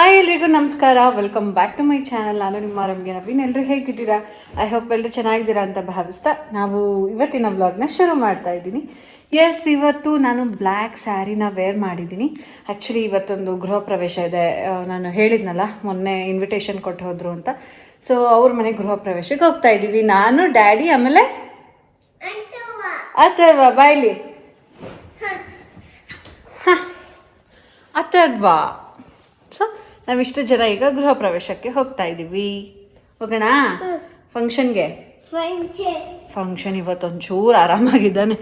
Hi ಎಲ್ರಿಗೂ ನಮಸ್ಕಾರ. Welcome back to my channel ನಾನು ನಿಮ್ಮ ರಮ್ಯ ನವೀನ್. ಎಲ್ಲರೂ ಹೇಗಿದ್ದೀರಾ? ಐ ಹೋಪ್ ಎಲ್ಲರೂ ಚೆನ್ನಾಗಿದ್ದೀರಾ ಅಂತ ಭಾವಿಸ್ತಾ ನಾವು ಇವತ್ತಿನ ವ್ಲಾಗ್ನ ಶುರು ಮಾಡ್ತಾ ಇದ್ದೀನಿ. ಎಸ್ ಇವತ್ತು ನಾನು ಬ್ಲ್ಯಾಕ್ ಸ್ಯಾರಿನ ವೇರ್ ಮಾಡಿದ್ದೀನಿ. ಆ್ಯಕ್ಚುಲಿ ಇವತ್ತೊಂದು ಗೃಹ ಪ್ರವೇಶ ಇದೆ. ನಾನು ಹೇಳಿದ್ನಲ್ಲ, ಮೊನ್ನೆ ಇನ್ವಿಟೇಷನ್ ಕೊಟ್ಟು ಹೋದ್ರು ಅಂತ. ಸೊ ಅವ್ರ ಮನೆ ಗೃಹ ಪ್ರವೇಶಕ್ಕೆ ಹೋಗ್ತಾ ಇದ್ದೀವಿ. ನಾನು, ಡ್ಯಾಡಿ, ಆಮೇಲೆ? ಅಥರ್ವಾ ಬಾಯ್ಲಿ ಅಥರ್ವಾ ನಾವಿಷ್ಟು ಜನ ಈಗ ಗೃಹ ಪ್ರವೇಶಕ್ಕೆ ಹೋಗ್ತಾ ಇದ್ದೀವಿ ಹೋಗೋಣ? ಫಂಕ್ಷನ್ಗೆ ಫಂಕ್ಷನ್ ಇವತ್ತೊಂಚೂರು ಆರಾಮಾಗಿದ್ದಾನೆ.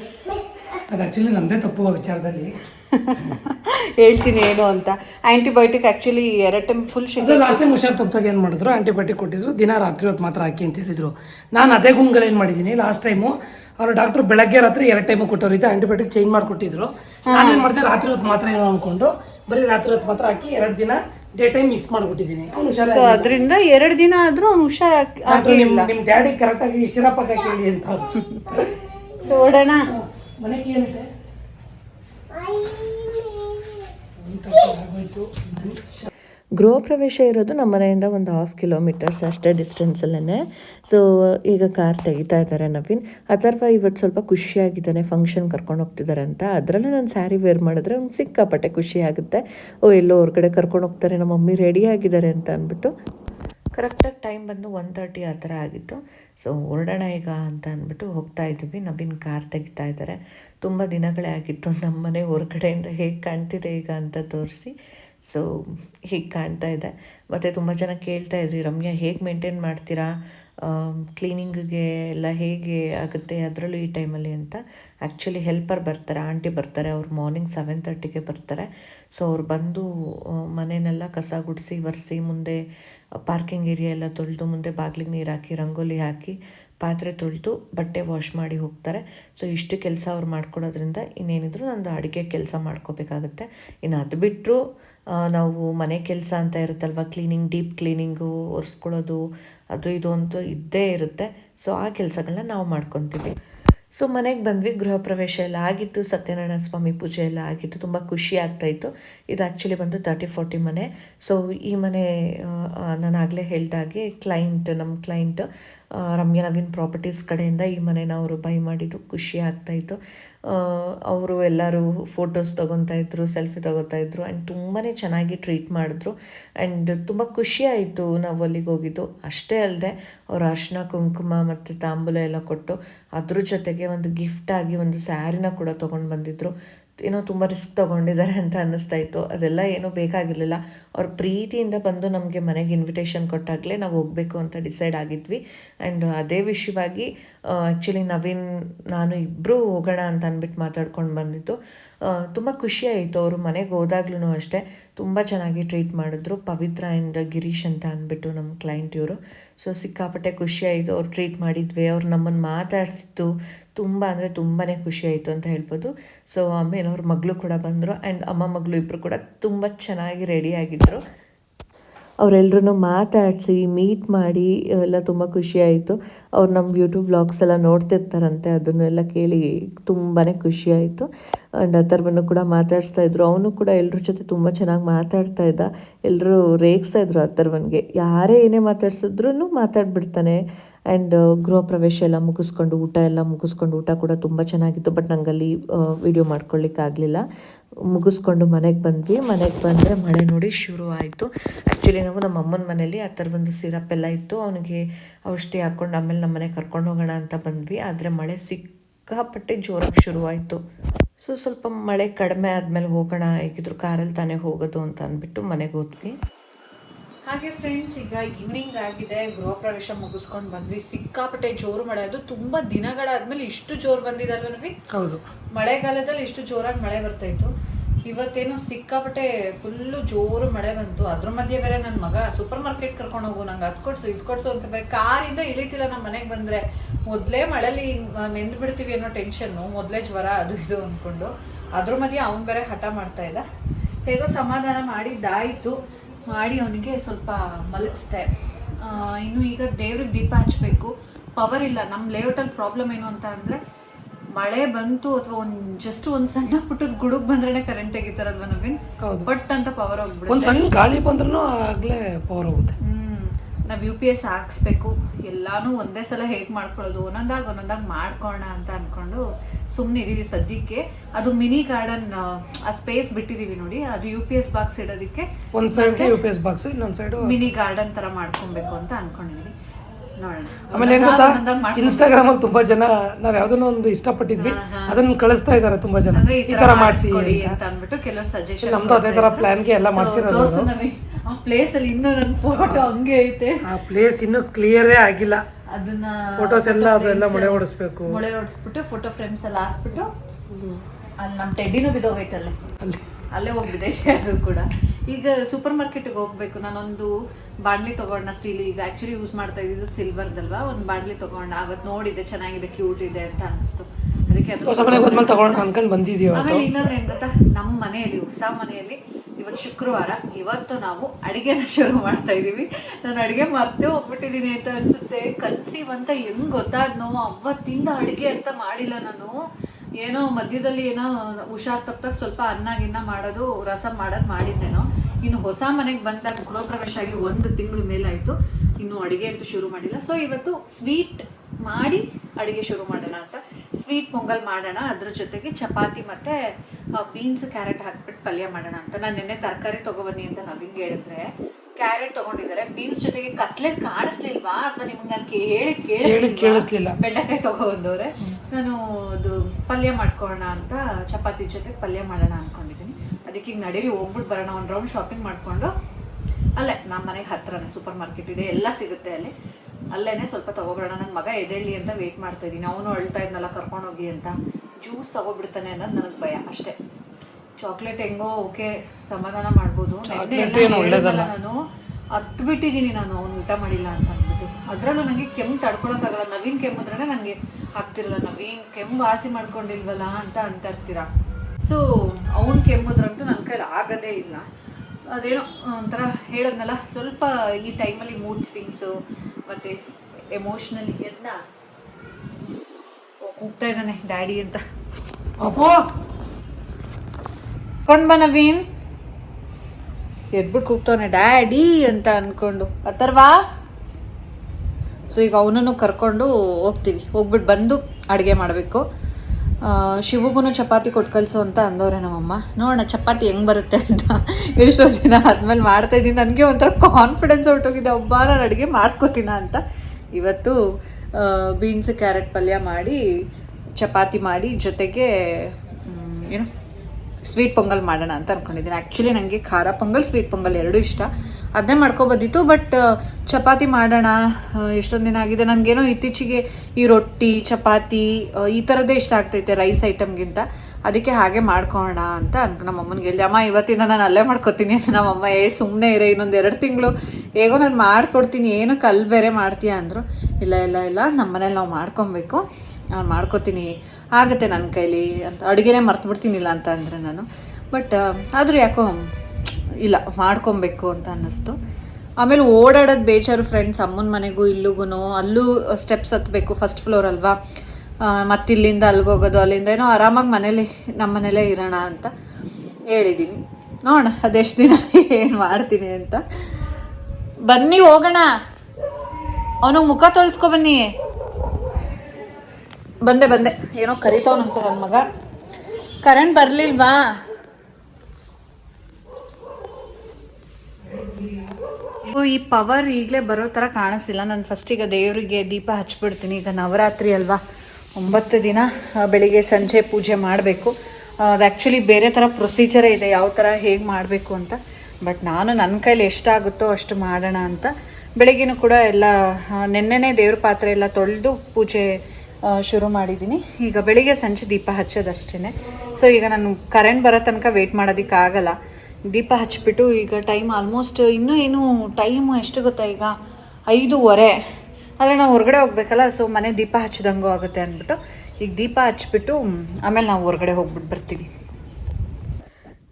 ಅದು ಆ್ಯಕ್ಚುಲಿ ನಮ್ಮದೇ ತಪ್ಪು ವಿಚಾರದಲ್ಲಿ. ಹೇಳ್ತೀನಿ ಏನು ಅಂತ. ಆ್ಯಂಟಿಬಯೋಟಿಕ್ ಆ್ಯಕ್ಚುಲಿ ಎರಡು ಟೈಮ್ ಫುಲ್ ಅದು ಲಾಸ್ಟ್ ಟೈಮ್ ಹುಷಾರು ತಪ್ಪಾಗ ಏನು ಮಾಡಿದ್ರು? ಆಂಟಿಬಯೋಟಿಕ್ ಕೊಟ್ಟಿದ್ರು. ದಿನ ರಾತ್ರಿ ಹೊತ್ತು ಮಾತ್ರ ಹಾಕಿ ಅಂತ ಹೇಳಿದ್ರು. ನಾನು ಅದೇ ಗುಂಗಲ್ ಏನು ಮಾಡಿದ್ದೀನಿ? ಲಾಸ್ಟ್ ಟೈಮು ಅವರು ಡಾಕ್ಟರ್ ಬೆಳಗ್ಗೆ ರಾತ್ರಿ ಎರಡು ಟೈಮು ಕೊಟ್ಟೋ ರೀತಿ ಆಂಟಿಬಯೋಟಿಕ್ ಚೇಂಜ್ ಮಾಡಿಕೊಟ್ಟಿದ್ರು. ನಾನೇನು ಮಾಡಿದೆ? ರಾತ್ರಿ ಹೊತ್ತು ಮಾತ್ರ ಏನೋ ಅಂದ್ಕೊಂಡು ಬರೀ ರಾತ್ರಿ ಹೊತ್ತು ಮಾತ್ರ ಹಾಕಿ ಎರಡು ದಿನ ಡೇ ಟೈಮ್ ಮಿಸ್ ಮಾಡ್ಬಿಟ್ಟಿದ್ದೀನಿ. ಅವ್ನು ಹುಷಾರ ಸೊ ಅದರಿಂದ ಎರಡು ದಿನ ಆದರೂ ಅವ್ನು ಹುಷಾರಾಗಿ ನಿಮ್ಮ ನಿಮ್ಮ ಡ್ಯಾಡಿ ಕರೆಕ್ಟಾಗಿ ಶಿರಪ್ಪ ಕೇಳಿ ಅಂತ. ಸೊ ಓಡೋಣ. ಮನೆಗೆ ಏನಿದೆ ಆಗೋಯ್ತು? ಗೃಹ ಪ್ರವೇಶ ಇರೋದು ನಮ್ಮ ಮನೆಯಿಂದ ಒಂದು ಹಾಫ್ ಕಿಲೋಮೀಟರ್ಸ್ ಅಷ್ಟೇ ಡಿಸ್ಟೆನ್ಸಲ್ಲೇ ಸೊ ಈಗ ಕಾರ್ ತೆಗಿತಾ ಇದ್ದಾರೆ ನವೀನ್. ಅಥರ್ವ ಇವತ್ತು ಸ್ವಲ್ಪ ಖುಷಿಯಾಗಿದ್ದಾನೆ ಫಂಕ್ಷನ್ ಕರ್ಕೊಂಡು ಹೋಗ್ತಿದ್ದಾರೆ ಅಂತ. ಅದರಲ್ಲೂ ನಾನು ಸ್ಯಾರಿ ವೇರ್ ಮಾಡಿದ್ರೆ ಒಂದು ಸಿಕ್ಕಾಪಟ್ಟೆ ಖುಷಿ ಆಗುತ್ತೆ ಓ, ಎಲ್ಲೋ ಹೊರಗಡೆ ಕರ್ಕೊಂಡು ಹೋಗ್ತಾರೆ, ನಮ್ಮ ಮಮ್ಮಿ ರೆಡಿ ಆಗಿದ್ದಾರೆ ಅಂತ ಅಂದ್ಬಿಟ್ಟು. ಕರೆಕ್ಟಾಗಿ ಟೈಮ್ ಬಂದು ಒನ್ ತರ್ಟಿ ಆ ಥರ ಆಗಿತ್ತು. ಸೊ ಹೊರಡೋಣ ಈಗ ಅಂತ ಅಂದ್ಬಿಟ್ಟು ಹೋಗ್ತಾ ಇದ್ವಿ. ನವೀನ್ ಕಾರ್ ತೆಗಿತಾ ಇದ್ದಾರೆ. ತುಂಬ ದಿನಗಳೇ ಆಗಿತ್ತು. ನಮ್ಮ ಮನೆ ಹೊರಗಡೆಯಿಂದ ಹೇಗೆ ಕಾಣ್ತಿದೆ ಈಗ ಅಂತ ತೋರಿಸಿ. ಸೊ ಹೀಗೆ ಕಾಣ್ತಾ ಇದೆ. ಮತ್ತು ತುಂಬ ಜನ ಕೇಳ್ತಾ ಇದ್ರಿ, ರಮ್ಯಾ, ಹೇಗೆ ಮೇಂಟೈನ್ ಮಾಡ್ತೀರಾ? ಕ್ಲೀನಿಂಗಿಗೆ ಎಲ್ಲ ಹೇಗೆ ಆಗುತ್ತೆ ಅದರಲ್ಲೂ ಈ ಟೈಮಲ್ಲಿ ಅಂತ? ಆ್ಯಕ್ಚುಲಿ ಹೆಲ್ಪರ್ ಬರ್ತಾರೆ ಆಂಟಿ ಬರ್ತಾರೆ, ಅವ್ರು ಮಾರ್ನಿಂಗ್ ಸೆವೆನ್ ತರ್ಟಿಗೆ ಬರ್ತಾರೆ. ಸೊ ಅವ್ರು ಬಂದು ಮನೆಯನ್ನೆಲ್ಲ ಕಸ ಗುಡಿಸಿ, ಒರೆಸಿ, ಮುಂದೆ ಪಾರ್ಕಿಂಗ್ ಏರಿಯಾ ಎಲ್ಲ ತೊಳೆದು, ಮುಂದೆ ಬಾಗಿಲಿಗೆ ನೀರು ಹಾಕಿ, ರಂಗೋಲಿ ಹಾಕಿ, ಪಾತ್ರೆ ತೊಳೆದು, ಬಟ್ಟೆ ವಾಶ್ ಮಾಡಿ ಹೋಗ್ತಾರೆ. ಸೊ ಇಷ್ಟು ಕೆಲಸ ಅವ್ರು ಮಾಡ್ಕೊಡೋದ್ರಿಂದ ಇನ್ನೇನಿದ್ರು ನಂದು ಅಡುಗೆ ಕೆಲಸ ಮಾಡ್ಕೋಬೇಕಾಗುತ್ತೆ. ಇನ್ನು ಅದು ಬಿಟ್ಟರು ನಾವು ಮನೆ ಕೆಲಸ ಅಂತ ಇರುತ್ತಲ್ವ? ಕ್ಲೀನಿಂಗ್ ಡೀಪ್ ಕ್ಲೀನಿಂಗು ಒರೆಸ್ಕೊಳ್ಳೋದು, ಅದು ಇದು ಅಂತೂ ಇದ್ದೇ ಇರುತ್ತೆ. ಸೊ ಆ ಕೆಲಸಗಳನ್ನ ನಾವು ಮಾಡ್ಕೊತೀವಿ. ಸೊ ಮನೆಗೆ ಬಂದ್ವಿ, ಗೃಹ ಪ್ರವೇಶ ಎಲ್ಲ ಆಗಿತ್ತು, ಸತ್ಯನಾರಾಯಣ ಸ್ವಾಮಿ ಪೂಜೆ ಎಲ್ಲ ಆಗಿತ್ತು, ತುಂಬ ಖುಷಿ ಆಗ್ತಾಯಿತ್ತು ಇದು ಆ್ಯಕ್ಚುಲಿ ಬಂದು ತರ್ಟಿ ಫೋರ್ಟಿ ಮನೆ. ಸೊ ಈ ಮನೆ ನಾನು ಆಗಲೇ ಹೇಳ್ದಾಗೆ ಕ್ಲೈಂಟ್ ನಮ್ಮ ಕ್ಲೈಂಟ್ ರಮ್ಯ ನವೀನ್ ಪ್ರಾಪರ್ಟೀಸ್ ಕಡೆಯಿಂದ ಈ ಮನೆನ ಅವರು ಬೈ ಮಾಡಿದ್ದು, ಖುಷಿ ಆಗ್ತಾಯಿತ್ತು ಅವರು ಎಲ್ಲರೂ ಫೋಟೋಸ್ ತೊಗೊತಾ ಇದ್ರು ಸೆಲ್ಫಿ ತೊಗೋತಾ ಇದ್ರು ಆ್ಯಂಡ್ ತುಂಬಾ ಚೆನ್ನಾಗಿ ಟ್ರೀಟ್ ಮಾಡಿದ್ರು. ಆ್ಯಂಡ್ ತುಂಬ ಖುಷಿ ಆಯಿತು ನಾವು ಅಲ್ಲಿಗೆ ಹೋಗಿದ್ದು. ಅಷ್ಟೇ ಅಲ್ಲದೆ ಅವರು ಅರ್ಶಿನ, ಕುಂಕುಮ ಮತ್ತು ತಾಂಬೂಲ ಎಲ್ಲ ಕೊಟ್ಟು ಅದ್ರ ಜೊತೆಗೆ ಒಂದು ಗಿಫ್ಟಾಗಿ ಒಂದು ಸ್ಯಾರಿನ ಕೂಡ ತೊಗೊಂಡು ಬಂದಿದ್ರು. ಏನೋ ತುಂಬ ರಿಸ್ಕ್ ತೊಗೊಂಡಿದ್ದಾರೆ ಅಂತ ಅನ್ನಿಸ್ತಾ ಇತ್ತು. ಅದೆಲ್ಲ ಏನೂ ಬೇಕಾಗಿರಲಿಲ್ಲ. ಅವ್ರ ಪ್ರೀತಿಯಿಂದ ಬಂದು ನಮಗೆ ಮನೆಗೆ ಇನ್ವಿಟೇಷನ್ ಕೊಟ್ಟಾಗಲೇ ನಾವು ಹೋಗಬೇಕು ಅಂತ ಡಿಸೈಡ್ ಆಗಿದ್ವಿ. ಆ್ಯಂಡ್ ಅದೇ ವಿಷಯವಾಗಿ ಆ್ಯಕ್ಚುಲಿ ನವೀನ್, ನಾನು ಇಬ್ಬರೂ ಹೋಗೋಣ ಅಂತ ಅಂದ್ಬಿಟ್ಟು ಮಾತಾಡ್ಕೊಂಡು ಬಂದಿದ್ದು. ತುಂಬ ಖುಷಿಯಾಯಿತು. ಅವರು ಮನೆಗೆ ಹೋದಾಗ್ಲೂ ಅಷ್ಟೇ ತುಂಬ ಚೆನ್ನಾಗಿ ಟ್ರೀಟ್ ಮಾಡಿದ್ರು. ಪವಿತ್ರ ಆ್ಯಂಡ್ ಗಿರೀಶ್ ಅಂತ ಅಂದ್ಬಿಟ್ಟು ನಮ್ಮ ಕ್ಲೈಂಟ್ ಇವರು. ಸೊ ಸಿಕ್ಕಾಪಟ್ಟೆ ಖುಷಿಯಾಯಿತು. ಅವ್ರು ಟ್ರೀಟ್ ಮಾಡಿದ್ವಿ. ಅವ್ರು ನಮ್ಮನ್ನು ಮಾತಾಡಿಸಿದ್ದು ತುಂಬ ಅಂದರೆ ತುಂಬಾ ಖುಷಿಯಾಯಿತು ಅಂತ ಹೇಳ್ಬೋದು. ಸೊ ಆಮೇಲೆ ಅವ್ರ ಮಗಳು ಕೂಡ ಬಂದರು. ಆ್ಯಂಡ್ ಅಮ್ಮ ಮಗಳು ಇಬ್ಬರು ಕೂಡ ತುಂಬ ಚೆನ್ನಾಗಿ ರೆಡಿ ಆಗಿದ್ದರು ಅವರೆಲ್ಲರೂ ಮಾತಾಡಿಸಿ ಮೀಟ್ ಮಾಡಿ, ಎಲ್ಲ ತುಂಬ ಖುಷಿಯಾಯಿತು. ಅವ್ರು ನಮ್ಮ ಯೂಟ್ಯೂಬ್ ಬ್ಲಾಗ್ಸ್ ಎಲ್ಲ ನೋಡ್ತಿರ್ತಾರಂತೆ, ಅದನ್ನೆಲ್ಲ ಕೇಳಿ ತುಂಬಾ ಖುಷಿಯಾಯಿತು. ಆ್ಯಂಡ್ ಅಥರ್ವನ್ನು ಕೂಡ ಮಾತಾಡಿಸ್ತಾ ಇದ್ರು. ಅವನು ಕೂಡ ಎಲ್ಲರ ಜೊತೆ ತುಂಬ ಚೆನ್ನಾಗಿ ಮಾತಾಡ್ತಾ ಇದ್ದ. ಎಲ್ಲರೂ ರೇಗಿಸ್ತಾ ಇದ್ರು ಅಥರ್ವನ್ಗೆ. ಯಾರೇ ಏನೇ ಮಾತಾಡ್ಸಿದ್ರು ಮಾತಾಡ್ಬಿಡ್ತಾನೆ. ಆ್ಯಂಡ್ ಗೃಹ ಪ್ರವೇಶ ಎಲ್ಲ ಮುಗಿಸ್ಕೊಂಡು ಊಟ ಎಲ್ಲ ಮುಗಿಸ್ಕೊಂಡು ಊಟ ಕೂಡ ತುಂಬ ಚೆನ್ನಾಗಿತ್ತು ಬಟ್ ನಂಗಲ್ಲಿ ವಿಡಿಯೋ ಮಾಡ್ಕೊಳ್ಳಿಕ್ಕಾಗಲಿಲ್ಲ ಮುಗಿಸ್ಕೊಂಡು ಮನೆಗೆ ಬಂದ್ವಿ. ಮನೆಗೆ ಬಂದರೆ ಮಳೆ ನೋಡಿ ಶುರು ಆಯಿತು. ಆ್ಯಕ್ಚುಲಿ ನಾವು ನಮ್ಮ ಅಮ್ಮನ ಮನೇಲಿ ಆ ಥರ ಒಂದು ಸಿರಪ್ ಎಲ್ಲ ಇತ್ತು. ಅವನಿಗೆ ಔಷಧಿ ಹಾಕ್ಕೊಂಡು ಆಮೇಲೆ ನಮ್ಮ ಮನೆಗೆ ಕರ್ಕೊಂಡು ಹೋಗೋಣ ಅಂತ ಬಂದ್ವಿ. ಆದರೆ ಮಳೆ ಸಿಕ್ಕಾಪಟ್ಟೆ ಜೋರಾಗಿ ಶುರುವಾಯಿತು ಸೊ ಸ್ವಲ್ಪ ಮಳೆ ಕಡಿಮೆ ಆದಮೇಲೆ ಹೋಗೋಣ, ಹೇಗಿದ್ರು ಕಾರಲ್ಲಿ ತಾನೇ ಹೋಗೋದು ಅಂತ ಅಂದ್ಬಿಟ್ಟು ಮನೆಗೆ ಹೋದ್ವಿ. ಹಾಗೆ ಫ್ರೆಂಡ್ಸ್ ಈಗ ಈವ್ನಿಂಗ್ ಆಗಿದೆ ಗೃಹ ಪ್ರವೇಶ ಮುಗಿಸ್ಕೊಂಡು ಬಂದ್ವಿ. ಸಿಕ್ಕಾಪಟ್ಟೆ ಜೋರು ಮಳೆ. ಅದು ತುಂಬಾ ದಿನಗಳಾದ್ಮೇಲೆ ಇಷ್ಟು ಜೋರು ಬಂದಿದಲ್ವ ಹೌದು. ಮಳೆಗಾಲದಲ್ಲಿ ಇಷ್ಟು ಜೋರಾಗಿ ಮಳೆ ಬರ್ತಾ ಇತ್ತು. ಇವತ್ತೇನು ಸಿಕ್ಕಾಪಟ್ಟೆ ಫುಲ್ಲು ಜೋರು ಮಳೆ ಬಂತು. ಅದ್ರ ಮಧ್ಯೆ ಬೇರೆ ನನ್ನ ಮಗ ಸೂಪರ್ ಮಾರ್ಕೆಟ್ ಕರ್ಕೊಂಡು ಹೋಗು ನಂಗೆ ಅದು ಕೊಡ್ಸು ಇದು ಕೊಡ್ಸು ಅಂತ ಬೇರೆ ಕಾರಿಂದ ಇಳಿತಿಲ್ಲ ನಮ್ಮ ಮನೆಗೆ ಬಂದ್ರೆ. ಮೊದಲೇ ಮಳೆಲಿ ನೆಂದು ಬಿಡ್ತೀವಿ ಅನ್ನೋ ಟೆನ್ಷನ್ನು ಮೊದಲೇ ಜ್ವರ ಅದು ಇದು ಅಂದ್ಕೊಂಡು ಅದ್ರ ಮಧ್ಯೆ ಅವನು ಬೇರೆ ಹಠ ಮಾಡ್ತಾ ಇದ್ದ. ಹೇಗೋ ಸಮಾಧಾನ ಮಾಡಿದ್ದಾಯಿತು. ಮಾಡಿ ಅವನಿಗೆ ಸ್ವಲ್ಪ ಮಲಗಿಸ್ದೆ. ಇನ್ನು ಈಗ ದೇವ್ರಿಗೆ ದೀಪ ಹಚ್ಚಬೇಕು ಪವರ್ ಇಲ್ಲ. ನಮ್ಮ ಲೇಔಟಲ್ಲಿ ಪ್ರಾಬ್ಲಮ್ ಏನು ಅಂತ ಅಂದರೆ ಮಳೆ ಬಂತು ಅಥವಾ ಒಂದು ಜಸ್ಟ್ ಒಂದು ಸಣ್ಣ ಪುಟ್ಟದ ಗುಡುಗ್ ಬಂದ್ರೆ ಕರೆಂಟ್ ತೆಗಿತಾರಲ್ವಾ ನವೀನ್? ಬಟ್ ಪಟ್ ಅಂತ ಪವರ್ ಹೋಗ್ಬಿಡುತ್ತೆ. ಒಂದು ಸಣ್ಣ ಗಾಳಿ ಬಂದ್ರೂ ಆಗಲೇ ಪವರ್ ಹೋಗುತ್ತೆ. ನಾವ್ ಯು ಪಿ ಎಸ್ ಹಾಕ್ಸ್ಬೇಕು. ಎಲ್ಲಾನು ಒಂದೇ ಸಲ ಹೇಗ್ ಮಾಡ್ಕೊಳ್ಳೋದು? ಒಂದೊಂದಾಗಿ ಒಂದೊಂದಾಗಿ ಮಾಡ್ಕೋಣ ಅಂತ ಅನ್ಕೊಂಡು ಸುಮ್ಮನೆ ಇದೀವಿ ಸದ್ಯಕ್ಕೆ. ಅದು ಮಿನಿ ಗಾರ್ಡನ್ ಆ ಸ್ಪೇಸ್ ಬಿಟ್ಟಿದೀವಿ ನೋಡಿ. ಅದು ಯು ಪಿ ಎಸ್ ಬಾಕ್ಸ್ ಇಡೋದಕ್ಕೆ ಒಂದು side U P S box ಇನ್ನೊಂದು ಸೈಡ್ ಮಿನಿ ಗಾರ್ಡನ್ ತರ ಮಾಡ್ಕೊಬೇಕು ಅಂತ ಅಂದ್ಕೊಂಡಿದ್ದೀವಿ ನೋಡೋಣ. ಆಮೇಲೆ ಏನ್ ಗೊತ್ತಾ? ಇನ್ಸ್ಟಾಗ್ರಾಮ್ ಅಲ್ಲಿ ತುಂಬಾ ಜನ ನಾವ್ ಯಾವ್ದನ್ನ ಒಂದು ಇಷ್ಟಪಟ್ಟಿದ್ವಿ. ಅದನ್ನ ಕಳಿಸ್ತಾ ಇದಾರೆ ತುಂಬಾ ಜನ. ಈ ತರ ಮಾಡಿಸಿ ಅಂತ. ಅಂದ್ಬಿಟ್ಟು ಕೆಲವರು ಸಜೆಷನ್ ನಮ್ದು ಅದೇ ತರ ಪ್ಲಾನ್ಗೆ ಎಲ್ಲ ಮಾಡ್ಸಿರೋದು ಆ ಪ್ಲೇಸ್ ಅಲ್ಲಿ ಇನ್ನೂ ನನ್ನ ಫೋಟೋ ಹಂಗೆ ಐತೆ. ಆ ಪ್ಲೇಸ್ ಇನ್ನೂ ಕ್ಲಿಯರೇ ಆಗಿಲ್ಲ. ಅದನ್ನ ಫೋಟೋಸ್ ಎಲ್ಲ ಅದೆಲ್ಲ ಮೊಳೆ ಓಡಿಸ್ಬೇಕು ಮೊಳೆ ಓಡಿಸ್ಬಿಟ್ಟು ಫೋಟೋ ಫ್ರೇಮ್ಸ್ ಎಲ್ಲ ಹಾಕ್ಬಿಟ್ಟು ಅಲ್ಲಿ ನಮ್ಮ ಟೆಡ್ಡಿನೂ ಬಿದ್ದೋಗೈತೆ ಅಲ್ಲೇ. ಅಲ್ಲೇ. ಹೋಗ್ಬಿಟ್ಟೈತೆ ಅದು ಕೂಡ. ಈಗ ಸೂಪರ್ ಮಾರ್ಕೆಟ್ಗೆ ಹೋಗ್ಬೇಕು. ನಾನೊಂದು ಬಾಂಡ್ಲಿ ತಗೊಂಡ ಸ್ಟೀಲ್ ಈಗ ಆಕ್ಚುಲಿ ಯೂಸ್ ಮಾಡ್ತಾ ಇದ್ದಿದ್ದು ಸಿಲ್ವರ್ದಲ್ವಾ ಒಂದು ಬಾಂಡ್ಲಿ ತಗೊಂಡ. ಅವತ್ತು ನೋಡಿದೆ ಚೆನ್ನಾಗಿದೆ ಕ್ಯೂಟ್ ಇದೆ ಅಂತ ಅನಿಸ್ತು. ಅದಕ್ಕೆ ಅದು ಆಮೇಲೆ ಇನ್ನೊಂದು ಏನ್ ಗೊತ್ತಾ? ನಮ್ಮ ಮನೆಯಲ್ಲಿ ಹೊಸ ಮನೆಯಲ್ಲಿ ಇವತ್ತು ಶುಕ್ರವಾರ. ಇವತ್ತು ನಾವು ಅಡುಗೆನ ಶುರು ಮಾಡ್ತಾ ಇದ್ದೀವಿ ನಾನು ಅಡುಗೆ ಮರ್ತೇ ಹೋಗ್ಬಿಟ್ಟಿದ್ದೀನಿ ಅಂತ ಅನಿಸುತ್ತೆ. ಕನ್ಸೀವ್ ಅಂತ ಹೆಂಗ್ ಗೊತ್ತಾದ್ನೋ, ಅವತ್ತಿಂದ ಅಡುಗೆ ಅಂತ ಮಾಡಿಲ್ಲ ನಾನು. ಏನೋ ಮಧ್ಯದಲ್ಲಿ ಏನೋ ಹುಷಾರ್ ತಪ್ಪಾಗ ಸ್ವಲ್ಪ ಅನ್ನ ಗಿನ್ನ ಮಾಡೋದು, ರಸಂ ಮಾಡೋದು ಮಾಡಿದ್ದೇನೋ ಇನ್ನು ಹೊಸ ಮನೆಗೆ ಬಂದಾಗ ಗೃಹ ಪ್ರವೇಶ ಆಗಿ ಒಂದು ತಿಂಗಳು ಮೇಲಾಯಿತು. ಇನ್ನು ಅಡಿಗೆ ಅಂತೂ ಶುರು ಮಾಡಿಲ್ಲ. ಸೊ ಇವತ್ತು ಸ್ವೀಟ್ ಮಾಡಿ ಅಡಿಗೆ ಶುರು ಮಾಡೋಣ ಅಂತ. ಸ್ವೀಟ್ ಪೊಂಗಲ್ ಮಾಡೋಣ ಅದ್ರ ಜೊತೆಗೆ ಚಪಾತಿ ಮತ್ತೆ ಬೀನ್ಸ್ ಕ್ಯಾರೆಟ್ ಹಾಕ್ಬಿಟ್ಟು ಪಲ್ಯ ಮಾಡೋಣ ಅಂತ. ನಾನು ನಿನ್ನೆ ತರಕಾರಿ ತೊಗೊಬನ್ನಿ ಅಂತ ನವಿಂಗ್ ಹೇಳಿದ್ರೆ ಕ್ಯಾರೆಟ್ ತಗೊಂಡಿದ್ದಾರೆ. ಬೀನ್ಸ್ ಜೊತೆಗೆ ಕತ್ಲೆ ಕಾಣಿಸ್ಲಿಲ್ವಾ? ಅಥವಾ ನಿಮ್ಗೆ ನಾನು ಕೇಳಿ ಕೇಳಿ ಕೇಳಿಸ್ಲಿಲ್ಲ. ಬೆಂಡೆಕಾಯಿ ತಗೊಂಡವ್ರೆ ನಾನು ಅದು ಪಲ್ಯ ಮಾಡ್ಕೊಳ್ಳೋಣ ಅಂತ ಚಪಾತಿ ಜೊತೆ ಪಲ್ಯ ಮಾಡೋಣ ಅನ್ಕೊಂಡಿದ್ದೀನಿ. ಅದಕ್ಕೆ ಈಗ ನಡೀಲಿ ಹೋಗ್ಬಿಟ್ಟು ಬರೋಣ. ಒಂದು ರೌಂಡ್ ಶಾಪಿಂಗ್ ಮಾಡ್ಕೊಂಡು ಅಲ್ಲೇ ನಮ್ಮ ಮನೆಗೆ ಹತ್ರನೇ ಸೂಪರ್ ಮಾರ್ಕೆಟ್ ಇದೆ ಎಲ್ಲ ಸಿಗುತ್ತೆ ಅಲ್ಲಿ. ಅಲ್ಲೇನೆ ಸ್ವಲ್ಪ ತಗೊಬರೋಣ ನನ್ನ ಮಗ ಎದೇಳಿ ಅಂತ ವೇಟ್ ಮಾಡ್ತಾ ಇದ್ದೀನಿ. ಅವನು ಅಳ್ತಾ ಇದ್ನಲ್ಲ ಕರ್ಕೊಂಡೋಗಿ ಅಂತ. ಜ್ಯೂಸ್ ತೊಗೊಬಿಡ್ತಾನೆ ಅನ್ನೋದು ನನಗೆ ಭಯ ಅಷ್ಟೇ. ಚಾಕ್ಲೇಟ್ ಹೆಂಗೋ ಓಕೆ ಸಮಾಧಾನ ಮಾಡ್ಬೋದು. ನಾನು ಹತ್ತು ಬಿಟ್ಟಿದ್ದೀನಿ ನಾನು ಅವ್ನು ಊಟ ಮಾಡಿಲ್ಲ ಅಂತ ಅಂದ್ಬಿಟ್ಟು. ಅದರಲ್ಲೂ ನನಗೆ ಕೆಮ್ಮು ತಡ್ಕೊಳಕ್ಕಾಗಲ್ಲ. ನವೀನ್ ಕೆಮ್ಮು ಅಂದ್ರೆ ನನಗೆ ಆಗ್ತಿರಲ್ಲ ನವೀನ್ ಕೆಮ್ಮು ವಾಸಿ ಮಾಡ್ಕೊಂಡಿಲ್ವಲ್ಲ ಅಂತ ಅಂತ ಇರ್ತೀರ. ಸೊ ಅವ್ನು ಕೆಮ್ಮುದ್ರಂತೂ ನನ್ನ ಕೈಲಿ ಆಗದೇ ಇಲ್ಲ. ಅದೇನೋ ಒಂಥರ ಹೇಳೋದ್ನಲ್ಲ ಸ್ವಲ್ಪ ಈ ಟೈಮಲ್ಲಿ ಮೂಡ್ ಸ್ವಿಂಗ್ಸು ಮತ್ತು ಎಮೋಷ್ನಲಿ ಎಲ್ಲ ಕೂಗ್ತಾ ಇದ್ದಾನೆ ಡ್ಯಾಡಿ ಅಂತ. ಅಪ್ಪೋ ಕೊಂಡ್ ಬಾ ನವೀನ್. ಎದ್ಬಿಟ್ಟು ಕೂಗ್ತವನೆ ಡ್ಯಾಡಿ ಅಂತ ಅನ್ಕೊಂಡು. ಅಥರ್ವಾ? ಸೊ ಈಗ ಅವನನ್ನು ಕರ್ಕೊಂಡು ಹೋಗ್ತೀವಿ. ಹೋಗ್ಬಿಟ್ಟು ಬಂದು ಅಡುಗೆ ಮಾಡಬೇಕು. ಶಿವಗೂ ಚಪಾತಿ ಕೊಟ್ಟು ಕಳಿಸು ಅಂತ ಅಂದವ್ರೆ ನಮ್ಮಮ್ಮ. ನೋಡೋಣ, ಚಪಾತಿ ಹೆಂಗೆ ಬರುತ್ತೆ ಅಂತ. ಎಷ್ಟೋ ದಿನ ಆದ್ಮೇಲೆ ಮಾಡ್ತಾ ಇದ್ದೀನಿ. ನನಗೆ ಒಂಥರ ಕಾನ್ಫಿಡೆನ್ಸ್ ಹೊರಟೋಗಿದೆ. ಒಬ್ಬ ನಾನು ಅಡುಗೆ ಮಾಡ್ಕೋತೀನ ಅಂತ. ಇವತ್ತು ಬೀನ್ಸ್ ಕ್ಯಾರೆಟ್ ಪಲ್ಯ ಮಾಡಿ, ಚಪಾತಿ ಮಾಡಿ, ಜೊತೆಗೆ ಏನು ಸ್ವೀಟ್ ಪೊಂಗಲ್ ಮಾಡೋಣ ಅಂತ ಅನ್ಕೊಂಡಿದ್ದೀನಿ. ಆ್ಯಕ್ಚುಲಿ ನನಗೆ ಖಾರ ಪೊಂಗಲ್ ಸ್ವೀಟ್ ಪೊಂಗಲ್ ಎರಡೂ ಇಷ್ಟ. ಅದನ್ನೇ ಮಾಡ್ಕೊಬೋದಿತ್ತು ಬಟ್ ಚಪಾತಿ ಮಾಡೋಣ ಎಷ್ಟೊಂದು ದಿನ ಆಗಿದೆ. ನನಗೇನೋ ಇತ್ತೀಚೆಗೆ ಈ ರೊಟ್ಟಿ, ಚಪಾತಿ ಈ ಥರದ್ದೇ ಇಷ್ಟ ಆಗ್ತೈತೆ ರೈಸ್ ಐಟಮ್ಗಿಂತ. ಅದಕ್ಕೆ ಹಾಗೆ ಮಾಡ್ಕೋಣ ಅಂತ ಅನ್ಕೊ ನಮ್ಮ ಅಮ್ಮನಿಗೆ ಹೇಳಿ ಅಮ್ಮ, ಇವತ್ತಿಂದ ನಾನು ಅಲ್ಲೇ ಮಾಡ್ಕೊತೀನಿ ಅಂತ ನಮ್ಮಮ್ಮ ಏ ಸುಮ್ಮನೆ ಇರೋ, ಇನ್ನೊಂದು ಎರಡು ತಿಂಗಳು. ಹೇಗೋ ನಾನು ಮಾಡ್ಕೊಡ್ತೀನಿ, ಏನು ಕಲ್ ಬೇರೆ ಮಾಡ್ತೀಯ? ಅಂದರು. ಇಲ್ಲ ಇಲ್ಲ ಇಲ್ಲ ನಮ್ಮ ಮನೇಲಿ ನಾವು ಮಾಡ್ಕೊಬೇಕು. ನಾನು ಮಾಡ್ಕೋತೀನಿ. ಆಗುತ್ತೆ ನನ್ನ ಕೈಲಿ. ಅಂತ ಅಡುಗೆನೇ ಮರ್ತು ಬಿಡ್ತೀನಿಲ್ಲ ಅಂತ ಅಂದರೆ ನಾನು. ಬಟ್ ಆದರೂ ಯಾಕೋ ಇಲ್ಲ, ಮಾಡ್ಕೊಬೇಕು ಅಂತ ಅನ್ನಿಸ್ತು. ಆಮೇಲೆ ಓಡಾಡೋದು ಬೇಜಾರು ಫ್ರೆಂಡ್ಸ್ ಅಮ್ಮನ ಮನೆಗೂ ಇಲ್ಲಿಗೂ ಅಲ್ಲೂ ಸ್ಟೆಪ್ಸ್ ಹತ್ತಬೇಕು ಫಸ್ಟ್ ಫ್ಲೋರ್ ಅಲ್ವಾ? ಮತ್ತೆ ಇಲ್ಲಿಂದ ಅಲ್ಲಿಗೆ ಹೋಗೋದು, ಅಲ್ಲಿಂದ ಏನೋ ಆರಾಮಾಗಿ ಮನೇಲಿ ನಮ್ಮ ಮನೇಲೇ ಇರೋಣ ಅಂತ ಹೇಳಿದ್ದೀನಿ ನೋಡೋಣ, ಅದೆಷ್ಟು ದಿನ ಏನು ಮಾಡ್ತೀನಿ ಅಂತ. ಬನ್ನಿ, ಹೋಗೋಣ. ಅವನು ಮುಖ ತೊಳ್ಸ್ಕೊ ಬನ್ನಿ. ಬಂದೆ ಬಂದೆ. ಏನೋ ಕರಿತವನಂತ ನನ್ನ ಮಗ. ಕರೆಂಟ್ ಬರ್ಲಿಲ್ವಾ? ಈ ಪವರ್ ಈಗಲೇ ಬರೋ ಥರ ಕಾಣಿಸ್ತಿಲ್ಲ. ನಾನು ಫಸ್ಟ್ ಈಗ ದೇವರಿಗೆ ದೀಪ ಹಚ್ಬಿಡ್ತೀನಿ. ಈಗ ನವರಾತ್ರಿ ಅಲ್ವಾ? ಒಂಬತ್ತು ದಿನ ಬೆಳಿಗ್ಗೆ ಸಂಜೆ ಪೂಜೆ ಮಾಡಬೇಕು. ಅದು ಆ್ಯಕ್ಚುಲಿ ಬೇರೆ ಥರ ಪ್ರೊಸೀಜರೇ ಇದೆ. ಯಾವ ಥರ ಹೇಗೆ ಮಾಡಬೇಕು ಅಂತ. ಬಟ್ ನಾನು ನನ್ನ ಕೈಲಿ ಎಷ್ಟಾಗುತ್ತೋ ಅಷ್ಟು ಮಾಡೋಣ ಅಂತ. ಬೆಳಗಿನೂ ಕೂಡ ಎಲ್ಲ ನೆನ್ನೆನೇ ದೇವ್ರ ಪಾತ್ರೆ ಎಲ್ಲ ತೊಳೆದು ಪೂಜೆ ಶುರು ಮಾಡಿದ್ದೀನಿ ಈಗ ಬೆಳಿಗ್ಗೆ ಸಂಜೆ ದೀಪ ಹಚ್ಚೋದಷ್ಟೇ ಸೊ ಈಗ ನಾನು ಕರೆಂಟ್ ಬರೋ ತನಕ ವೆಯ್ಟ್ ಮಾಡೋದಕ್ಕಾಗಲ್ಲ. ದೀಪ ಹಚ್ಬಿಟ್ಟು ಈಗ ಟೈಮ್ ಆಲ್ಮೋಸ್ಟ್ ಇನ್ನೂ ಏನು ಟೈಮು ಎಷ್ಟು ಗೊತ್ತಾ ಈಗ? ಐದೂವರೆ. ಆದರೆ ನಾವು ಹೊರಗಡೆ ಹೋಗ್ಬೇಕಲ್ಲ ಸೊ ಮನೆ ದೀಪ ಹಚ್ಚಿದಂಗೂ ಆಗುತ್ತೆ ಅಂದ್ಬಿಟ್ಟು ಈಗ ದೀಪ ಹಚ್ಚಿಬಿಟ್ಟು, ಆಮೇಲೆ ನಾವು ಹೊರಗಡೆ ಹೋಗ್ಬಿಟ್ಟು ಬರ್ತೀವಿ.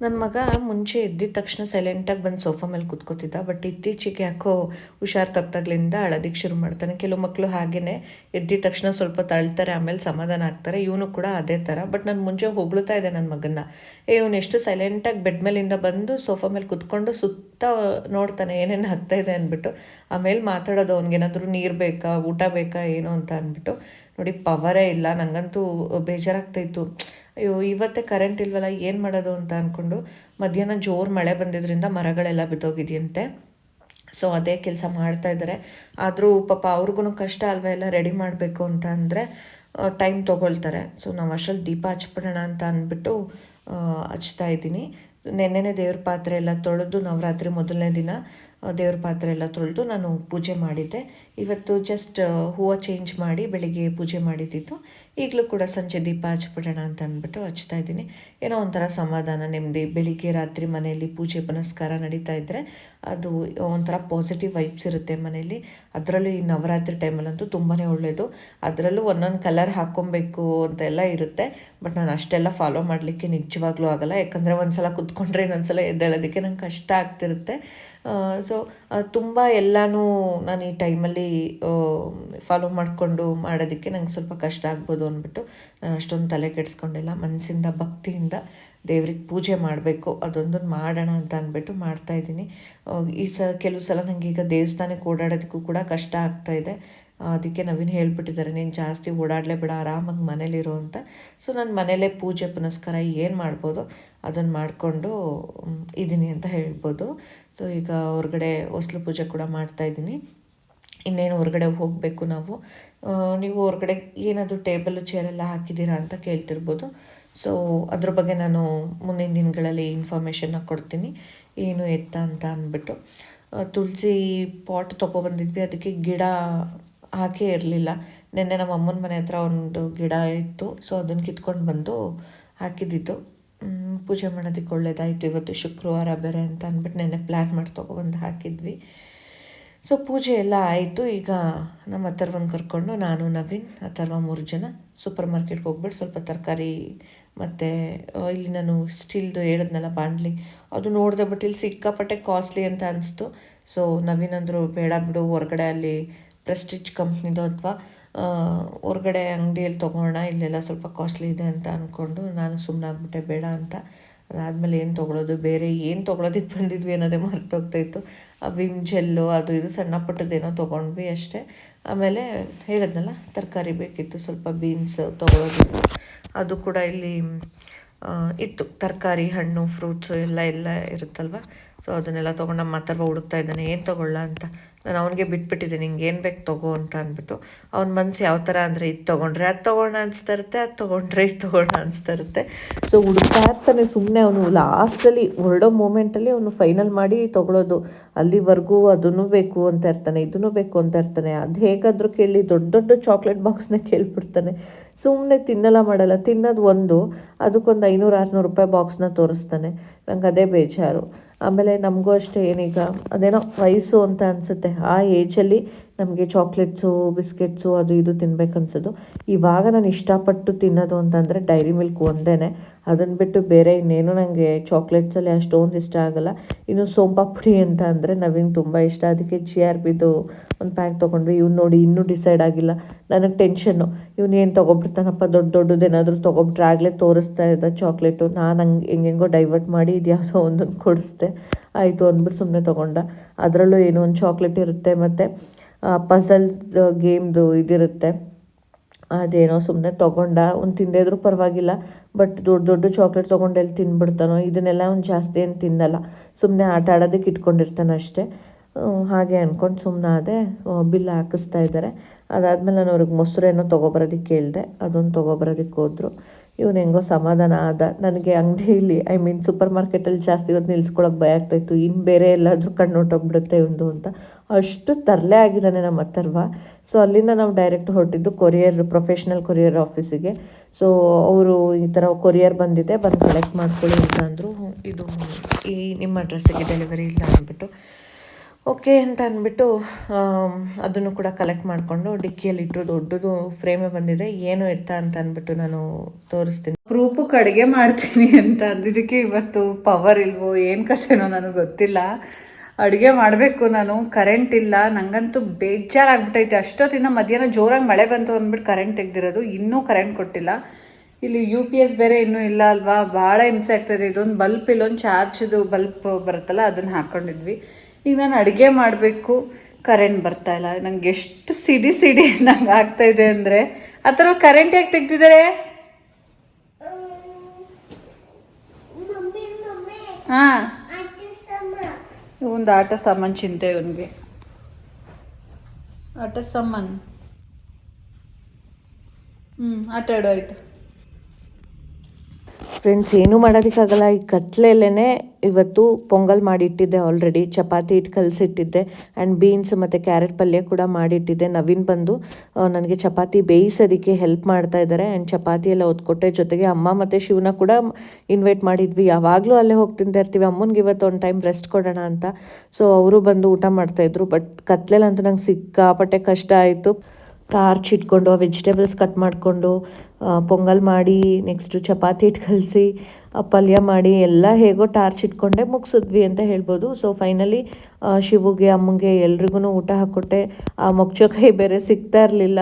ನನ್ನ ಮಗ ಮುಂಚೆ ಎದ್ದಿದ ತಕ್ಷಣ ಸೈಲೆಂಟಾಗಿ ಬಂದು ಸೋಫಾ ಮೇಲೆ ಕುತ್ಕೋತಿದ್ದ ಬಟ್ ಇತ್ತೀಚೆಗೆ ಯಾಕೋ ಹುಷಾರು ತಪ್ಪಾಗ್ಲಿಂದ ಅಳೋದಕ್ಕೆ ಶುರು ಮಾಡ್ತಾನೆ. ಕೆಲವು ಮಕ್ಕಳು ಹಾಗೇ ಎದ್ದಿದ ತಕ್ಷಣ ಸ್ವಲ್ಪ ತಳ್ತಾರೆ, ಆಮೇಲೆ ಸಮಾಧಾನ ಆಗ್ತಾರೆ. ಇವನು ಕೂಡ ಅದೇ ಥರ ಬಟ್ ನಾನು ಮುಂಚೆ ಹೊಗಳುತ್ತಾ ಇದ್ದೆ ನನ್ನ ಮಗನ್ನ. ಏ, ಇವನು ಎಷ್ಟು ಸೈಲೆಂಟಾಗಿ ಬೆಡ್ ಮೇಲಿಂದ ಬಂದು ಸೋಫಾ ಮೇಲೆ ಕುತ್ಕೊಂಡು ಸುತ್ತ ನೋಡ್ತಾನೆ, ಏನೇನು ಆಗ್ತಾ ಇದೆ ಅಂದ್ಬಿಟ್ಟು ಆಮೇಲೆ ಮಾತಾಡೋದು ಅವ್ನಿಗೇನಾದರೂ ನೀರು ಬೇಕಾ, ಊಟ ಬೇಕಾ, ಏನು ಅಂತ ಅಂದ್ಬಿಟ್ಟು ನೋಡಿ ಪವರೇ ಇಲ್ಲ ನನಗಂತೂ ಬೇಜಾರಾಗ್ತಾಯಿತ್ತು ಅಯ್ಯೋ, ಇವತ್ತೇ ಕರೆಂಟ್ ಇಲ್ವಲ್ಲ, ಏನು ಮಾಡೋದು ಅಂತ ಅಂದ್ಕೊಂಡು ಮಧ್ಯಾಹ್ನ ಜೋರು ಮಳೆ ಬಂದಿದ್ದರಿಂದ ಮರಗಳೆಲ್ಲ ಬಿದ್ದೋಗಿದೆಯಂತೆ. ಸೊ ಅದೇ ಕೆಲಸ ಮಾಡ್ತಾ ಇದ್ದಾರೆ ಆದರೂ ಪಾಪ ಅವ್ರಿಗೂ ಕಷ್ಟ ಅಲ್ವಾ ಎಲ್ಲ ರೆಡಿ ಮಾಡಬೇಕು ಅಂತ ಅಂದರೆ ಟೈಮ್ ತೊಗೊಳ್ತಾರೆ. ಸೊ ನಾವು ಅಷ್ಟರಲ್ಲಿ ದೀಪ ಹಚ್ಬಿಡೋಣ ಅಂತ ಅಂದ್ಬಿಟ್ಟು ಹಚ್ತಾ ಇದ್ದೀನಿ. ನೆನ್ನೆನೇ ದೇವ್ರ ಪಾತ್ರೆ ಎಲ್ಲ ತೊಳೆದು ನವರಾತ್ರಿ ಮೊದಲನೇ ದಿನ ದೇವ್ರ ಪಾತ್ರೆ ಎಲ್ಲ ತೊಳೆದು ನಾನು ಪೂಜೆ ಮಾಡಿದ್ದೆ. ಇವತ್ತು ಜಸ್ಟ್ ಹೂವು ಚೇಂಜ್ ಮಾಡಿ ಬೆಳಿಗ್ಗೆ ಪೂಜೆ ಮಾಡಿದ್ದಿತ್ತು. ಈಗಲೂ ಕೂಡ ಸಂಜೆ ದೀಪ ಹಚ್ಬಿಡೋಣ ಅಂತ ಅಂದ್ಬಿಟ್ಟು ಹಚ್ತಾ ಇದ್ದೀನಿ. ಏನೋ ಒಂಥರ ಸಮಾಧಾನ, ನೆಮ್ಮದಿ. ಬೆಳಿಗ್ಗೆ ರಾತ್ರಿ ಮನೆಯಲ್ಲಿ ಪೂಜೆ ಪುನಸ್ಕಾರ ನಡೀತಾ ಇದ್ದರೆ ಅದು ಒಂಥರ ಪಾಸಿಟಿವ್ ವೈಬ್ಸ್ ಇರುತ್ತೆ ಮನೆಯಲ್ಲಿ. ಅದರಲ್ಲೂ ಈ ನವರಾತ್ರಿ ಟೈಮಲ್ಲಂತೂ ತುಂಬಾ ಒಳ್ಳೆಯದು ಅದರಲ್ಲೂ ಒಂದೊಂದು ಕಲರ್ ಹಾಕ್ಕೊಬೇಕು ಅಂತೆಲ್ಲ ಇರುತ್ತೆ. ಬಟ್ ನಾನು ಅಷ್ಟೆಲ್ಲ ಫಾಲೋ ಮಾಡಲಿಕ್ಕೆ ನಿಜವಾಗ್ಲೂ ಆಗಲ್ಲ. ಯಾಕಂದರೆ ಒಂದ್ಸಲ ಕುತ್ಕೊಂಡ್ರೆ ಇನ್ನೊಂದ್ಸಲ ಎದ್ದೇಳೋದಕ್ಕೆ ನಂಗೆ ಕಷ್ಟ ಆಗ್ತಿರುತ್ತೆ. ಸೊ ತುಂಬ ಎಲ್ಲನೂ ನಾನು ಈ ಟೈಮಲ್ಲಿ ಫಾಲೋ ಮಾಡಿಕೊಂಡು ಮಾಡೋದಕ್ಕೆ ನಂಗೆ ಸ್ವಲ್ಪ ಕಷ್ಟ ಆಗ್ಬೋದು ಅಂದ್ಬಿಟ್ಟು ನಾನು ಅಷ್ಟೊಂದು ತಲೆ ಕೆಡಿಸ್ಕೊಂಡಿಲ್ಲ. ಮನಸ್ಸಿಂದ ಭಕ್ತಿಯಿಂದ ದೇವ್ರಿಗೆ ಪೂಜೆ ಮಾಡಬೇಕು. ಅದೊಂದನ್ನು ಮಾಡೋಣ ಅಂತ ಅಂದ್ಬಿಟ್ಟು ಮಾಡ್ತಾಯಿದ್ದೀನಿ ಈ ಸ ಕೆಲವು ಸಲ ನನಗೀಗ ದೇವಸ್ಥಾನಕ್ಕೆ ಓಡಾಡೋದಕ್ಕೂ ಕೂಡ ಕಷ್ಟ ಆಗ್ತಾ ಇದೆ. ಆ, ಅದಕ್ಕೆ ನವೀನ್ ಹೇಳ್ಬಿಟ್ಟಿದ್ದಾರೆ, ನೀನು ಜಾಸ್ತಿ ಓಡಾಡಲೇ ಬೇಡ ಆರಾಮಾಗಿ ಮನೇಲಿರು ಅಂತ. ಸೊ ನಾನು ಮನೇಲೇ ಪೂಜೆ ಪುನಸ್ಕಾರ ಏನು ಮಾಡ್ಬೋದು ಅದನ್ನು ಮಾಡಿಕೊಂಡು ಇದ್ದೀನಿ ಅಂತ ಹೇಳ್ಬೋದು. ಸೊ ಈಗ ಹೊರಗಡೆ ಹೊಸಲು ಪೂಜೆ ಕೂಡ ಮಾಡ್ತಾ ಇದ್ದೀನಿ ಇನ್ನೇನು ಹೊರಗಡೆ ಹೋಗಬೇಕು ನಾವು? ನೀವು ಹೊರಗಡೆ ಏನಾದರೂ ಟೇಬಲ್ ಚೇರೆಲ್ಲ ಹಾಕಿದ್ದೀರಾ ಅಂತ ಕೇಳ್ತಿರ್ಬೋದು. ಸೊ ಅದ್ರ ಬಗ್ಗೆ ನಾನು ಮುಂದಿನ ದಿನಗಳಲ್ಲಿ ಇನ್ಫಾರ್ಮೇಷನ್ನ ಕೊಡ್ತೀನಿ. ಏನು ಎತ್ತ ಅಂತ ಅಂದ್ಬಿಟ್ಟು. ತುಳಸಿ ಪಾಟ್ ತೊಗೊಬಂದಿದ್ವಿ ಅದಕ್ಕೆ ಗಿಡ ಹಾಕೇ ಇರಲಿಲ್ಲ. ನಿನ್ನೆ ನಮ್ಮ ಅಮ್ಮನ ಮನೆ ಹತ್ರ ಒಂದು ಗಿಡ ಇತ್ತು ಸೊ ಅದನ್ನು ಕಿತ್ಕೊಂಡು ಬಂದು ಹಾಕಿದ್ದಿತ್ತು ಪೂಜೆ ಮಾಡೋದಕ್ಕೆ ಒಳ್ಳೇದಾಯಿತು. ಇವತ್ತು ಶುಕ್ರವಾರ ಬೇರೆ ಅಂತ ಅಂದ್ಬಿಟ್ಟು ನೆನ್ನೆ ಪ್ಲ್ಯಾನ್ ಮಾಡಿ ತೊಗೊಬಂದು ಹಾಕಿದ್ವಿ. ಸೊ ಪೂಜೆ ಎಲ್ಲ ಆಯಿತು. ಈಗ ನಮ್ಮ ಅಥರ್ವನ್ ಕರ್ಕೊಂಡು ನಾನು, ನವೀನ್, ಅಥರ್ವ ಮೂರು ಜನ ಸೂಪರ್ ಮಾರ್ಕೆಟ್ಗೆ ಹೋಗ್ಬಿಟ್ಟು ಸ್ವಲ್ಪ ತರಕಾರಿ ಮತ್ತು ಇಲ್ಲಿ ನಾನು ಸ್ಟೀಲ್ದು ಹೇಳಿದ್ನಲ್ಲ ಬಾಂಡ್ಲಿ, ಅದು ನೋಡಿದೆ ಬಟ್ ಇಲ್ಲಿ ಸಿಕ್ಕಾಪಟ್ಟೆ ಕಾಸ್ಟ್ಲಿ ಅಂತ ಅನಿಸ್ತು. ಸೊ ನವೀನ್ ಅಂದರು, ಬೇಡ ಬಿಡು, ಹೊರಗಡೆ ಅಲ್ಲಿ ಪ್ರೆಸ್ಟಿಜ್ ಕಂಪ್ನಿದು ಅಥವಾ ಹೊರಗಡೆ ಅಂಗಡಿಯಲ್ಲಿ ತೊಗೊಳ್ಳೋಣ ಇಲ್ಲೆಲ್ಲ ಸ್ವಲ್ಪ ಕಾಸ್ಟ್ಲಿ ಇದೆ ಅಂತ ಅಂದ್ಕೊಂಡು ನಾನು ಸುಮ್ಮನಾಗ್ಬಿಟ್ಟೆ ಬೇಡ ಅಂತ. ಅದಾದಮೇಲೆ ಏನು ತೊಗೊಳೋದು? ಬೇರೆ ಏನು ತೊಗೊಳೋದಕ್ಕೆ ಬಂದಿದ್ವಿ ಅನ್ನೋದೇ ಮರ್ತೋಗ್ತಾಯಿತ್ತು ಆ ವಿಮ್ ಜೆಲ್ಲು, ಅದು ಇದು ಸಣ್ಣ ಪುಟ್ಟದ್ದೇನೋ ತೊಗೊಂಡ್ವಿ ಅಷ್ಟೇ. ಆಮೇಲೆ ಹೇಳಿದ್ನಲ್ಲ, ತರಕಾರಿ ಬೇಕಿತ್ತು, ಸ್ವಲ್ಪ ಬೀನ್ಸ್ ತೊಗೊಳೋದಿತ್ತು ಅದು ಕೂಡ ಇಲ್ಲಿ ಇತ್ತು. ತರಕಾರಿ, ಹಣ್ಣು ಫ್ರೂಟ್ಸು ಎಲ್ಲ ಎಲ್ಲ ಇರುತ್ತಲ್ವ? ಸೊ ಅದನ್ನೆಲ್ಲ ತೊಗೊಂಡು ನಮ್ಮ ಮಾತರ್ವ ಹುಡುಕ್ತಾ ಇದ್ದಾನೆ, ಏನು ತೊಗೊಳ್ಳ ಅಂತ. ನಾನು ಅವನಿಗೆ ಬಿಟ್ಬಿಟ್ಟಿದ್ದೀನಿ, ನಿಂಗೆ ಏನು ಬೇಕು ತಗೋ ಅಂತ ಅಂದ್ಬಿಟ್ಟು. ಅವ್ನ ಮನಸ್ಸು ಯಾವ ಥರ ಅಂದರೆ ಇದು ತೊಗೊಂಡ್ರೆ ಅದು ತೊಗೊಂಡ ಅನಿಸ್ತಾ ಇರುತ್ತೆ, ಅದು ತೊಗೊಂಡ್ರೆ ಇದು ತೊಗೊಂಡ ಅನಿಸ್ತಾ ಇರುತ್ತೆ. ಸೊ ಹುಡುಕ್ತಾ ಇರ್ತಾನೆ ಸುಮ್ಮನೆ ಅವನು ಲಾಸ್ಟಲ್ಲಿ ಹೊರಡೋ ಮೂಮೆಂಟಲ್ಲಿ ಅವನು ಫೈನಲ್ ಮಾಡಿ ತೊಗೊಳೋದು. ಅಲ್ಲಿವರೆಗೂ ಅದನ್ನು ಬೇಕು ಅಂತ ಇರ್ತಾನೆ ಇದನ್ನು ಬೇಕು ಅಂತ ಇರ್ತಾನೆ. ಅದು ಹೇಗಾದರೂ ಕೇಳಿ ದೊಡ್ಡ ದೊಡ್ಡ ಚಾಕ್ಲೇಟ್ ಬಾಕ್ಸ್ನ ಕೇಳ್ಬಿಡ್ತಾನೆ. ಸುಮ್ಮನೆ ತಿನ್ನಲ್ಲ ಮಾಡಲ್ಲ, ತಿನ್ನೋದು ಒಂದು, ಅದಕ್ಕೊಂದು ಐನೂರು, ಆರುನೂರು ರೂಪಾಯಿ ಬಾಕ್ಸ್ನ ತೋರಿಸ್ತಾನೆ. ನಂಗೆ ಅದೇ ಬೇಜಾರು. ಆಮೇಲೆ ನಮಗೂ ಅಷ್ಟೇ ಏನೀಗ ಅದೇನೋ ವಯಸ್ಸು ಅಂತ ಅನಿಸುತ್ತೆ. ಆ ಏಜಲ್ಲಿ ನಮಗೆ ಚಾಕ್ಲೇಟ್ಸು ಬಿಸ್ಕೆಟ್ಸು ಅದು ಇದು ತಿನ್ಬೇಕನ್ಸೋದು. ಇವಾಗ ನಾನು ಇಷ್ಟಪಟ್ಟು ತಿನ್ನೋದು ಅಂತಂದರೆ ಡೈರಿ ಮಿಲ್ಕ್ ಒಂದೇ ಅದನ್ನು ಬಿಟ್ಟು ಬೇರೆ ಇನ್ನೇನು ನನಗೆ ಚಾಕ್ಲೇಟ್ಸಲ್ಲಿ ಅಷ್ಟೊಂದು ಇಷ್ಟ ಆಗಲ್ಲ. ಇನ್ನು ಸೋಂಪಾಪುಡಿ ಅಂತ ಅಂದರೆ ನವೀನ್ ತುಂಬ ಇಷ್ಟ. ಅದಕ್ಕೆ ಜಿ ಆರ್ ಬಿದು ಒಂದು ಪ್ಯಾಕ್ ತೊಗೊಂಡ್ವಿ. ಇವ್ನು ನೋಡಿ ಇನ್ನೂ ಡಿಸೈಡ್ ಆಗಿಲ್ಲ. ನನಗೆ ಟೆನ್ಷನ್ನು ಇವನೇನು ತೊಗೊಬಿಡ್ತಾನಪ್ಪ ದೊಡ್ಡ ದೊಡ್ಡದೇನಾದರೂ ತೊಗೊಬಿಟ್ರೆ ಆಗಲೇ ತೋರಿಸ್ತಾ ಇದ್ದ ಚಾಕ್ಲೇಟು ನಾನು ಹಂಗೆ ಹೆಂಗೆಂಗೋ ಡೈವರ್ಟ್ ಮಾಡಿ ಇದು ಯಾವುದೋ ಒಂದನ್ನು ಕೊಡಿಸ್ದೆ. ಆಯಿತು ಅಂದ್ಬಿಟ್ಟು ಸುಮ್ಮನೆ ತೊಗೊಂಡ. ಅದರಲ್ಲೂ ಏನೋ ಒಂದು ಚಾಕ್ಲೇಟ್ ಇರುತ್ತೆ. ಮತ್ತು ಪಝಲ್ ಗೇಮ್ದು ಇದಿರುತ್ತೆ. ಅದೇನೋ ಸುಮ್ಮನೆ ತೊಗೊಂಡ, ಒಂದು ತಿಂದೇ ಇದ್ರೂ ಪರವಾಗಿಲ್ಲ ಬಟ್ ದೊಡ್ಡ ದೊಡ್ಡ ಚಾಕ್ಲೇಟ್ ತೊಗೊಂಡು ಎಲ್ಲಿ ತಿಂದ್ಬಿಡ್ತಾನೋ ಇದನ್ನೆಲ್ಲ ಅವ್ನು ಜಾಸ್ತಿ ಏನು ತಿನ್ನಲ್ಲ. ಸುಮ್ಮನೆ ಆಟ ಆಡೋದಕ್ಕೆ ಇಟ್ಕೊಂಡಿರ್ತಾನೆ ಅಷ್ಟೇ. ಹಾಗೆ ಅಂದ್ಕೊಂಡು ಅದೇ ಬಿಲ್ ಹಾಕಿಸ್ತಾ ಇದ್ದಾರೆ ಅದಾದಮೇಲೆ ನಾನು ಅವ್ರಿಗೆ ಮೊಸರೇನೋ ತೊಗೊಬರೋದಕ್ಕೆ ಕೇಳಿದೆ, ಅದೊಂದು ತೊಗೊಬರೋದಕ್ಕೆ ಹೋದ್ರು. ಇವನು ಹೆಂಗೋ ಸಮಾಧಾನ ಆದ. ನನಗೆ ಅಂಗಡಿಯಲ್ಲಿ ಐ ಮೀನ್ ಸೂಪರ್ ಮಾರ್ಕೆಟಲ್ಲಿ ಜಾಸ್ತಿ ಹೊತ್ತು ನಿಲ್ಸ್ಕೊಳಕ್ಕೆ ಭಯ ಆಗ್ತಾಯಿತ್ತು ಇನ್ನು ಬೇರೆ ಎಲ್ಲಾದರೂ ಕಣ್ಣು ಹೊಟ್ಟೋಗ್ಬಿಡುತ್ತೆ ಅಂತ. ಅಷ್ಟು ತರಲೆ ಆಗಿದ್ದಾನೆ ನಮ್ಮ ಹತ್ತರ್ವ ಸೊ ಅಲ್ಲಿಂದ ನಾವು ಡೈರೆಕ್ಟ್ ಹೊರಟಿದ್ದು ಕೊರಿಯರ್ ಪ್ರೊಫೆಷ್ನಲ್ ಕೊರಿಯರ್ ಆಫೀಸಿಗೆ ಸೊ ಅವರು ಈ ಥರ ಕೊರಿಯರ್ ಬಂದಿದೆ, ಬಂದು ಕಲೆಕ್ಟ್ ಮಾಡ್ಕೊಳ್ಳಿ ಅಂತ ಅಂದರು. ಇದು ಈ, ನಿಮ್ಮ ಅಡ್ರೆಸ್ಸಿಗೆ ಡೆಲಿವರಿ ಇಲ್ಲ ಅಂದ್ಬಿಟ್ಟು. ಓಕೆ ಅಂತ ಅಂದ್ಬಿಟ್ಟು ಅದನ್ನು ಕೂಡ ಕಲೆಕ್ಟ್ ಮಾಡಿಕೊಂಡು ಡಿಕ್ಕಿಯಲ್ಲಿ ಇಟ್ಟು ದೊಡ್ಡದು ಫ್ರೇಮೇ ಬಂದಿದೆ. ಏನು ಎತ್ತ ಅಂತ ಅಂದ್ಬಿಟ್ಟು ನಾನು ತೋರಿಸ್ತೀನಿ. ರೂಪಕ್ಕೆ ಅಡುಗೆ ಮಾಡ್ತೀನಿ ಅಂತ ಅಂದಿದ್ದಕ್ಕೆ ಇವತ್ತು ಪವರ್ ಇಲ್ವೋ, ಏನು ಕಥೆನೋ ನನಗೆ ಗೊತ್ತಿಲ್ಲ. ಅಡುಗೆ ಮಾಡಬೇಕು ನಾನು ಕರೆಂಟ್ ಇಲ್ಲ. ನನಗಂತೂ ಬೇಜಾರಾಗ್ಬಿಟ್ಟೈತೆ ಅಷ್ಟೊತ್ತಿನ ಮಧ್ಯಾಹ್ನ ಜೋರಾಗಿ ಮಳೆ ಬಂತು ಅಂದ್ಬಿಟ್ಟು ಕರೆಂಟ್ ತೆಗ್ದಿರೋದು. ಇನ್ನೂ ಕರೆಂಟ್ ಕೊಟ್ಟಿಲ್ಲ. ಇಲ್ಲಿ ಯು ಪಿ ಎಸ್ ಬೇರೆ ಇನ್ನೂ ಇಲ್ಲ ಅಲ್ವಾ? ಭಾಳ ಹಿಂಸೆ ಆಗ್ತದೆ. ಇದೊಂದು ಬಲ್ಪ್ ಇಲ್ಲೊಂದು ಚಾರ್ಜ್ದು ಬಲ್ಪ್ ಬರುತ್ತಲ್ಲ, ಅದನ್ನು ಹಾಕ್ಕೊಂಡಿದ್ವಿ ಈಗ ನಾನು ಅಡುಗೆ ಮಾಡಬೇಕು. ಕರೆಂಟ್ ಬರ್ತಾ ಇಲ್ಲ. ನಂಗೆ ಎಷ್ಟು ಸಿಡಿ ಸಿಡಿ ನಂಗೆ ಆಗ್ತಾ ಇದೆ ಅಂದರೆ ಆ ಥರ ಕರೆಂಟ್ ಯಾಕೆ ತೆಗ್ದಿದ್ದಾರೆ? ಹಾಂ. ಒಂದು ಆಟ ಸಾಮಾನು ಚಿಂತೆ ಇವನಿಗೆ. ಆಟ ಸಾಮಾನು. ಹ್ಞೂ ಆಟ ಆಡೋ, ಆಯ್ತು. ಫ್ರೆಂಡ್ಸ್ ಏನೂ ಮಾಡೋದಕ್ಕಾಗಲ್ಲ. ಈ ಕತ್ಲೆಯಲ್ಲೇ ಇವತ್ತು ಪೊಂಗಲ್ ಮಾಡಿಟ್ಟಿದ್ದೆ ಆಲ್ರೆಡಿ ಚಪಾತಿ ಹಿಟ್ಟು ಕಲಸಿಟ್ಟಿದ್ದೆ ಆ್ಯಂಡ್ ಬೀನ್ಸ್ ಮತ್ತು ಕ್ಯಾರೆಟ್ ಪಲ್ಯ ಕೂಡ ಮಾಡಿಟ್ಟಿದ್ದೆ. ನವೀನ್ ಬಂದು ನನಗೆ ಚಪಾತಿ ಬೇಯಿಸೋದಕ್ಕೆ ಹೆಲ್ಪ್ ಮಾಡ್ತಾ ಇದ್ದಾರೆ ಆ್ಯಂಡ್ ಚಪಾತಿ ಎಲ್ಲ ಒತ್ಕೊಟ್ಟೆ ಜೊತೆಗೆ ಅಮ್ಮ ಮತ್ತು ಶಿವನ ಕೂಡ ಇನ್ವೈಟ್ ಮಾಡಿದ್ವಿ. ಯಾವಾಗಲೂ ಅಲ್ಲೇ ಹೋಗಿ ತಿಂತಾ ಇರ್ತೀವಿ. ಅಮ್ಮನಿಗೆ ಇವತ್ತು ಒಂದು ಟೈಮ್ ರೆಸ್ಟ್ ಕೊಡೋಣ ಅಂತ. ಸೊ ಅವರು ಬಂದು ಊಟ ಮಾಡ್ತಾಯಿದ್ರು ಬಟ್ ಕತ್ಲೆಲ್ಲಂತೂ ನಂಗೆ ಸಿಕ್ಕಾಪಟ್ಟೆ ಕಷ್ಟ ಆಯಿತು. ಟಾರ್ಚ್ ಇಟ್ಕೊಂಡು ವೆಜಿಟೇಬಲ್ಸ್ ಕಟ್ ಮಾಡಿಕೊಂಡು ಪೊಂಗಲ್ ಮಾಡಿ ನೆಕ್ಸ್ಟು ಚಪಾತಿ ಹಿಟ್ಟು ಕಲಸಿ ಪಲ್ಯ ಮಾಡಿ, ಎಲ್ಲ ಹೇಗೋ ಟಾರ್ಚ್ ಇಟ್ಕೊಂಡೆ ಮುಗಿಸಿದ್ವಿ ಅಂತ ಹೇಳ್ಬೋದು. ಸೊ ಫೈನಲಿ ಶಿವುಗೆ, ಅಮ್ಮಂಗೆ ಎಲ್ರಿಗೂ ಊಟ ಹಾಕ್ಕೊಟ್ಟೆ. ಆ ಮೊಗ್ಚಕಾಯಿ ಬೇರೆ ಸಿಗ್ತಾ ಇರಲಿಲ್ಲ.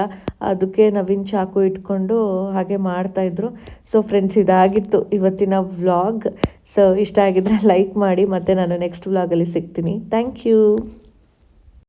ಅದಕ್ಕೆ ನವೀನ್ ಚಾಕು ಇಟ್ಕೊಂಡು ಹಾಗೆ ಮಾಡ್ತಾಯಿದ್ರು ಸೊ ಫ್ರೆಂಡ್ಸ್ ಇದಾಗಿತ್ತು ಇವತ್ತಿನ ವ್ಲಾಗ್ ಸೊ ಇಷ್ಟ ಆಗಿದ್ರೆ ಲೈಕ್ ಮಾಡಿ, ಮತ್ತು ನಾನು ನೆಕ್ಸ್ಟ್ ವ್ಲಾಗಲ್ಲಿ ಸಿಗ್ತೀನಿ. Thank you